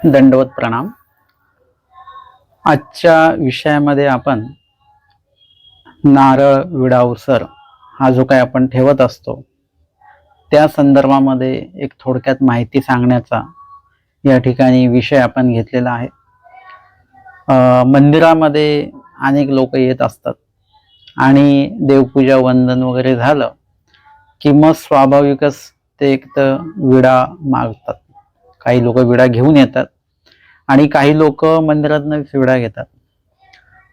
दंडवत प्रणाम. आजच्या विषयामध्ये आपण नारळ विडावसर हा जो काही आपण ठेवत असतो त्या संदर्भामध्ये एक थोडक्यात माहिती सांगण्याचा या ठिकाणी विषय आपण घेतलेला आहे. मंदिरामध्ये अनेक लोक येत असतात आणि देवपूजा वंदन वगैरे झालं की मग स्वाभाविकच ते एक तर विडा मागतात. काही लोक विडा घेऊन येतात आणि काही लोक मंदिरातनं विडा घेतात.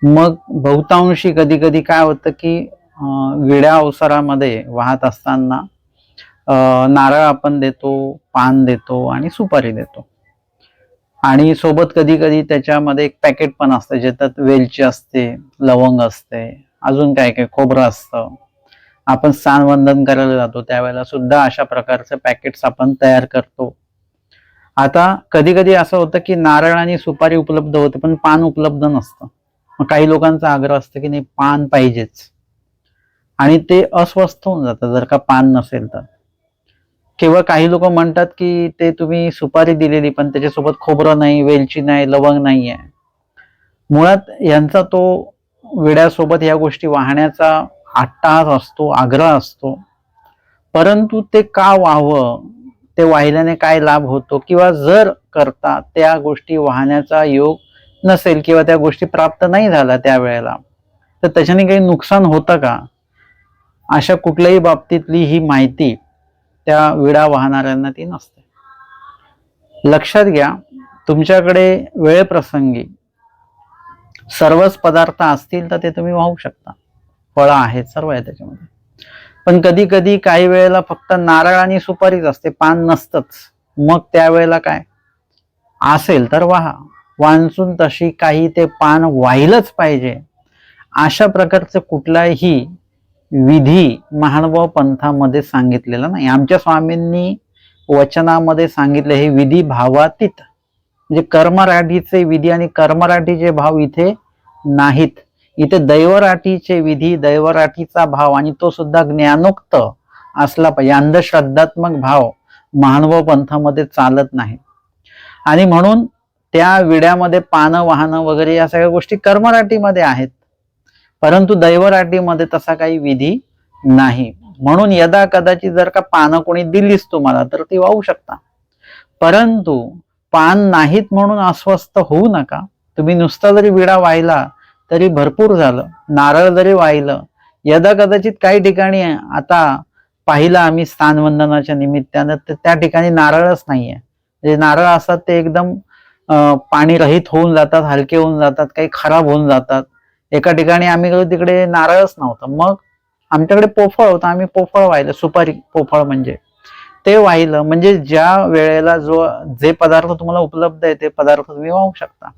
मग बहुतांशी कधी कधी काय होतं की विड्या अवसरामध्ये वाहत असताना नारळ आपण देतो पान देतो आणि सुपारी देतो. आणि सोबत कधी कधी त्याच्यामध्ये एक पॅकेट पण असतं ज्याच्यात वेलची असते लवंग असते अजून काय काय खोबरं असतं. आपण स्थानवंदन करायला जातो त्यावेळेला सुद्धा अशा प्रकारचे पॅकेट्स आपण तयार करतो. आता कधी कधी असं होतं की नारळ आणि सुपारी उपलब्ध होते पण पान उपलब्ध नसतं. मग काही लोकांचा आग्रह असतो की नाही पान पाहिजेच. आणि ते अस्वस्थ होऊन जातं जर का पान नसेल तर. किंवा काही लोक म्हणतात की ते तुम्ही सुपारी दिलेली पण त्याच्यासोबत खोबरं नाही वेलची नाही लवंग नाही आहे मुळात यांचा तो विड्यासोबत या गोष्टी वाहण्याचा आट्टास असतो आग्रह असतो. परंतु ते का व्हावं? ते वाहिल्याने काय लाभ होतो? किंवा जर करता त्या गोष्टी वाहण्याचा योग नसेल किंवा त्या गोष्टी प्राप्त नाही झाल्या त्यावेळेला तर त्याच्याने काही नुकसान होतं का? अशा कुठल्याही बाबतीतली ही माहिती त्या विडा वाहणाऱ्यांना ती नसते. लक्षात घ्या तुमच्याकडे वेळप्रसंगी सर्वच पदार्थ असतील तर ते तुम्ही वाहू शकता. फळं आहेत सर्व आहे त्याच्यामध्ये. पण कधी कधी काही वेळेला फक्त नारळ आणि सुपारीच असते पान नसतंच. मग त्यावेळेला काय? असेल तर वाहा. वांचून तशी काही ते पान वाहिलंच पाहिजे. अशा प्रकारचं कुठलाही विधी महानुभाव पंथामध्ये सांगितलेला नाही. आमच्या स्वामींनी वचनामध्ये सांगितले हे विधी भावातीत. म्हणजे कर्मराठीचे विधी आणि कर्मराठीचे भाव इथे नाहीत. इथे दैवराठीचे विधी दैवराठीचा भाव आणि तो सुद्धा ज्ञानोक्त असला पाहिजे अंधश्रद्धात्मक भाव मानव पंथामध्ये चालत नाही. आणि म्हणून त्या विड्यामध्ये पानं वाहनं वगैरे या सगळ्या गोष्टी कर्मराठीमध्ये आहेत. परंतु दैवराठीमध्ये तसा काही विधी नाही. म्हणून यदा कदाचित जर का पानं कोणी दिलीच तुम्हाला तर ती वाहू शकता. परंतु पान नाहीत म्हणून अस्वस्थ होऊ नका. तुम्ही नुसता जरी विडा वाहिला तरी भरपूर झालं. नारळ जरी वाहिलं यदा कदाचित काही ठिकाणी आता पाहिलं आम्ही स्थानवंदनाच्या निमित्तानं तर त्या ठिकाणी नारळच नाहीये. म्हणजे नारळ असतात ते एकदम पाणी रहित होऊन जातात हलके होऊन जातात काही खराब होऊन जातात. एका ठिकाणी आम्ही गेलो तिकडे नारळच नव्हतं. मग आमच्याकडे पोफळ होतं आम्ही पोफळ वाहिलं सुपारी पोफळ म्हणजे. ते वाहिलं म्हणजे ज्या वेळेला जो जे पदार्थ तुम्हाला उपलब्ध आहे ते पदार्थ तुम्ही वाहू शकता.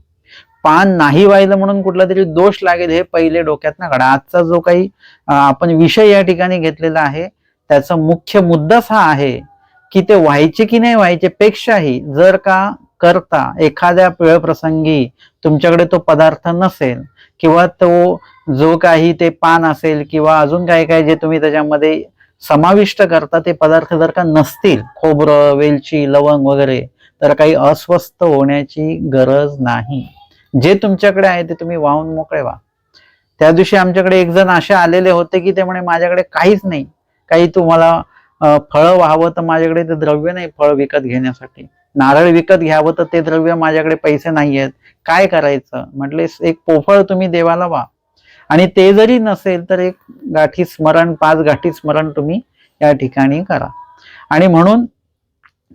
पान नाही व्हायला म्हणून कुठला तरी दोष लागेल हे पहिले डोक्यात ना काढा. आजचा जो काही आपण विषय या ठिकाणी घेतलेला आहे त्याचा मुख्य मुद्दाच हा आहे की ते व्हायचे की नाही व्हायचे पेक्षाही जर का करता एखाद्या वेळप्रसंगी तुमच्याकडे तो पदार्थ नसेल किंवा तो जो काही ते पान असेल किंवा अजून काही काही जे तुम्ही त्याच्यामध्ये समाविष्ट करता ते पदार्थ जर का नसतील खोबरं वेलची लवंग वगैरे तर काही अस्वस्थ होण्याची गरज नाही. जे तुमच्याकडे आहे ते तुम्ही वाहून मोकळे व्हा. त्या दिवशी आमच्याकडे एक जण असे आलेले होते की ते म्हणे माझ्याकडे काहीच नाही. काही तुम्हाला फळं व्हावं तर माझ्याकडे ते द्रव्य नाही फळ विकत घेण्यासाठी. नारळ विकत घ्यावं तर ते द्रव्य माझ्याकडे पैसे नाही आहेत काय करायचं? म्हटले एक पोफळ तुम्ही देवाला व्हा. आणि ते जरी नसेल तर एक गाठी स्मरण पाच गाठी स्मरण तुम्ही या ठिकाणी करा. आणि म्हणून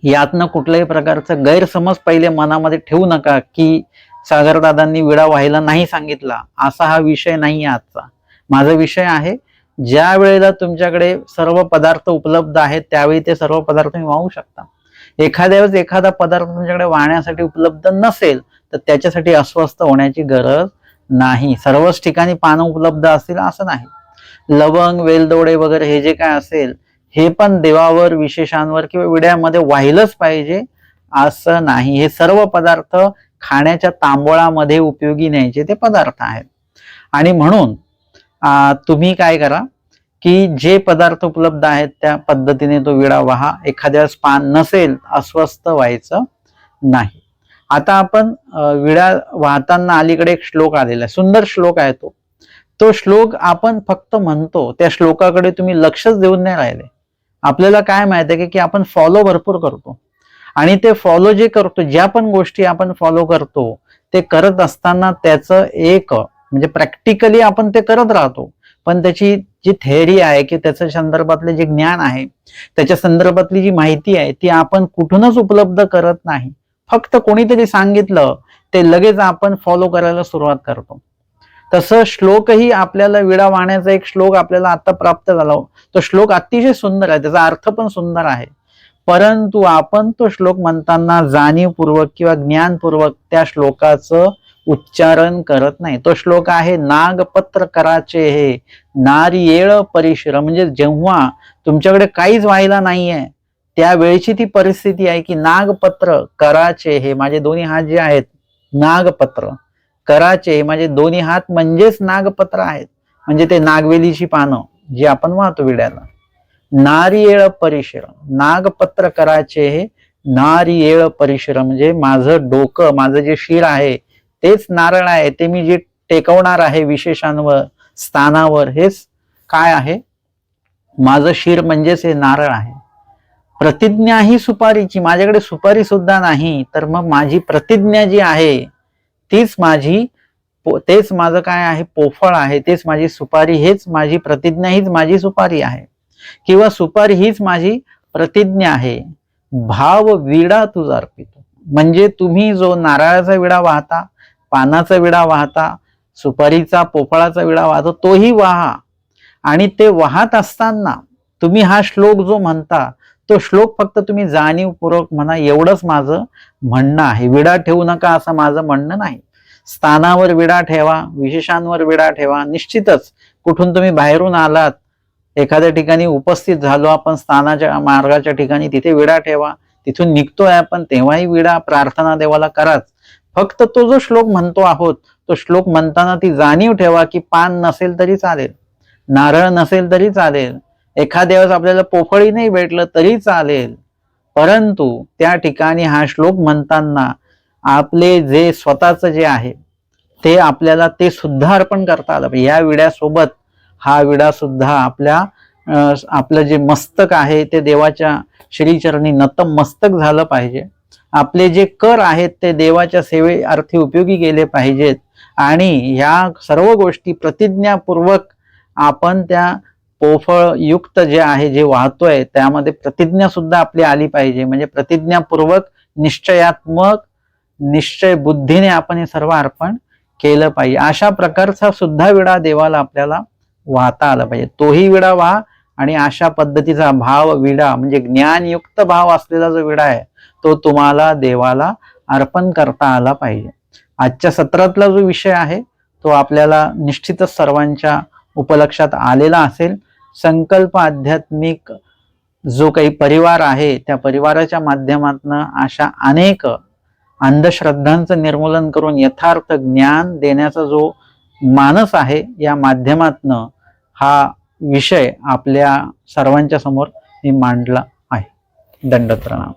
यातनं कुठल्याही प्रकारचं गैरसमज पहिले मनामध्ये ठेवू नका की सागरदादांनी विडा व्हायला नाही सांगितला असा हा विषय नाही आहे आजचा. माझा विषय आहे ज्या वेळेला तुमच्याकडे सर्व पदार्थ उपलब्ध आहेत त्यावेळी ते सर्व पदार्थ तुम्ही वाहू शकता. एखाद्या वेळेस एखादा पदार्थ तुमच्याकडे वाहण्यासाठी उपलब्ध नसेल तर त्याच्यासाठी अस्वस्थ होण्याची गरज नाही. सर्वच ठिकाणी पानं उपलब्ध असतील असं नाही. लवंग वेलदोडे वगैरे हे जे काय असेल हे पण देवावर विशेषांवर किंवा विड्यामध्ये वाहिलंच पाहिजे असं नाही. हे सर्व पदार्थ खाण्याच्या तांबोळामध्ये उपयोगी न्यायचे ते पदार्थ आहेत. आणि म्हणून तुम्ही काय करा की जे पदार्थ उपलब्ध आहेत त्या पद्धतीने तो विडा व्हा. एखाद्या स्पान पान नसेल अस्वस्थ व्हायचं नाही. आता आपण विडा वाहताना अलीकडे एक श्लोक आलेला आहे. सुंदर श्लोक आहे तो. तो श्लोक आपण फक्त म्हणतो त्या श्लोकाकडे तुम्ही लक्षच देऊन नाही राहिले. आपल्याला काय माहिती आहे की आपण फॉलो भरपूर करतो. आणि ते फॉलो जे करतो ज्या पण गोष्टी आपण फॉलो करतो ते करत असताना त्याचं एक म्हणजे प्रॅक्टिकली आपण ते करत राहतो. पण त्याची जी थेअरी आहे की त्याच्या संदर्भातले जे ज्ञान आहे त्याच्या संदर्भातली जी माहिती आहे ती आपण कुठूनच उपलब्ध करत नाही. फक्त कोणीतरी सांगितलं ते लगेच आपण फॉलो करायला सुरुवात करतो. तसं श्लोकही आपल्याला विडा वाहण्याचा एक श्लोक आपल्याला आता प्राप्त झाला. तो श्लोक अतिशय सुंदर आहे त्याचा अर्थ पण सुंदर आहे. परंतु आपण तो श्लोक म्हणताना जाणीवपूर्वक किंवा ज्ञानपूर्वक त्या श्लोकाचं उच्चारण करत नाही. तो श्लोक आहे नागपत्र कराचे हे नारियेळ परिश्रम. म्हणजे जेव्हा तुमच्याकडे काहीच व्हायला नाहीये त्यावेळची ती परिस्थिती आहे की नागपत्र कराचे हे माझे दोन्ही हात जे आहेत नागपत्र. कराचे हे माझे दोन्ही हात म्हणजेच नागपत्र आहेत. म्हणजे ते नागवेलीची पानं जी आपण वाहतो विड्याला. नारियेळ परिश्रम. नागपत्र कराचे हे नारियेळ परिश्रम. म्हणजे माझं डोकं माझं जे शिर आहे तेच नारळ आहे ते मी जे टेकवणार आहे विशेषांवर स्थानावर हेच काय आहे? माझं शिर म्हणजेच हे नारळ आहे. प्रतिज्ञा ही सुपारीची. माझ्याकडे सुपारी सुद्धा नाही तर मग माझी प्रतिज्ञा जी आहे तीच माझी तेच माझं काय आहे? पोफळ आहे तेच माझी सुपारी हेच माझी प्रतिज्ञा हीच माझी सुपारी आहे. किंवा सुपारी हीच माझी प्रतिज्ञा आहे. भाव विडा तुझा अर्पितो. म्हणजे तुम्ही जो नारळाचा विडा वाहता पानाचा विडा वाहता सुपारीचा पोपळाचा विडा वाहतो तोही वाहा. आणि ते वाहत असताना तुम्ही हा श्लोक जो म्हणता तो श्लोक फक्त तुम्ही जाणीवपूर्वक म्हणा एवढंच माझं म्हणणं आहे. विडा ठेवू नका असं माझं म्हणणं नाही. स्थानावर विडा ठेवा विशेषांवर विडा ठेवा. निश्चितच कुठून तुम्ही बाहेरून आलात एखाद्या ठिकाणी उपस्थित झालो आपण स्थानाच्या मार्गाच्या ठिकाणी तिथे विडा ठेवा. तिथून निघतोय आपण तेव्हाही विडा प्रार्थना देवाला कराच. फक्त तो जो श्लोक म्हणतो आहोत तो श्लोक म्हणताना ती जाणीव ठेवा की पान नसेल तरी चालेल. नारळ नसेल तरी चालेल. एखाद्या वेळेस आपल्याला पोफळी नाही भेटलं तरी चालेल. परंतु त्या ठिकाणी हा श्लोक म्हणताना आपले जे स्वतःच जे आहे ते आपल्याला ते सुद्धा अर्पण करता आलं. या विड्यासोबत हा विडा सुद्धा आपल्या आपलं जे मस्तक आहे ते देवाच्या श्रीचरणी नतमस्तक झालं पाहिजे. आपले जे कर आहेत ते देवाच्या सेवे अर्थी उपयोगी गेले पाहिजेत. आणि ह्या सर्व गोष्टी प्रतिज्ञापूर्वक आपण त्या पोफळ युक्त जे आहे जे वाहतोय त्यामध्ये प्रतिज्ञा सुद्धा आपली आली पाहिजे. म्हणजे प्रतिज्ञापूर्वक निश्चयात्मक निश्चय बुद्धीने आपण हे सर्व अर्पण केलं पाहिजे. अशा प्रकारचा सुद्धा विडा देवाला आपल्याला वाहता आला पाहिजे. तोही विडा वाहा आणि अशा पद्धतीचा भाव विडा म्हणजे ज्ञानयुक्त भाव असलेला जो विडा आहे तो तुम्हाला देवाला अर्पण करता आला पाहिजे. आजच्या सत्रातला जो विषय आहे तो आपल्याला निश्चितच सर्वांच्या उपलक्षात आलेला असेल. संकल्प आध्यात्मिक जो काही परिवार आहे त्या परिवाराच्या माध्यमातून अशा अनेक अंधश्रद्धांचं निर्मूलन करून यथार्थ ज्ञान देण्याचा जो मानस आहे या माध्यमातनं हा विषय आपल्या सर्वांच्या समोर मी मांडला आहे. दंड प्रणाम